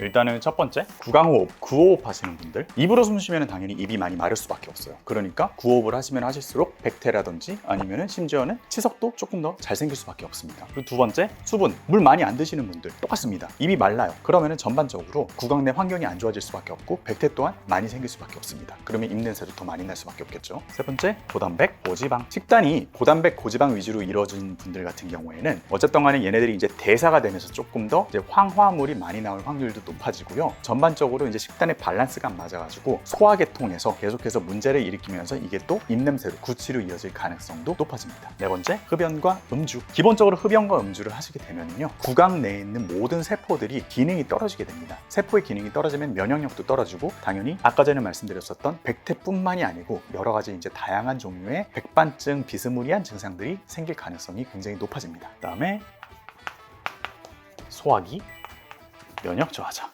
일단은 첫 번째 구강호흡, 구호흡 하시는 분들 입으로 숨 쉬면 당연히 입이 많이 마를 수밖에 없어요. 그러니까 구호흡을 하시면 하실수록 백태라든지 아니면은 심지어는 치석도 조금 더 잘 생길 수밖에 없습니다. 그리고 두 번째 수분, 물 많이 안 드시는 분들 똑같습니다. 입이 말라요. 그러면은 전반적으로 구강 내 환경이 안 좋아질 수밖에 없고 백태 또한 많이 생길 수밖에 없습니다. 그러면 입 냄새도 더 많이 날 수밖에 없겠죠. 세 번째 고단백, 고지방. 식단이 고단백, 고지방 위주로 이루어진 분들 같은 경우에는 어쨌든 간에 얘네들이 이제 대사가 되면서 조금 더 이제 황화물이 많이 나올 확률도 높아지고요. 전반적으로 이제 식단의 밸런스가 안 맞아가지고 소화계통에서 계속해서 문제를 일으키면서 이게 또 입냄새로 구취로 이어질 가능성도 높아집니다. 네 번째 흡연과 음주. 기본적으로 흡연과 음주를 하시게 되면요. 구강 내에 있는 모든 세포들이 기능이 떨어지게 됩니다. 세포의 기능이 떨어지면 면역력도 떨어지고 당연히 아까 전에 말씀드렸었던 백태뿐만이 아니고 여러 가지 이제 다양한 종류의 백반증 비스무리한 증상들이 생길 가능성이 굉장히 높아집니다. 그다음에 소화기 면역 저하자.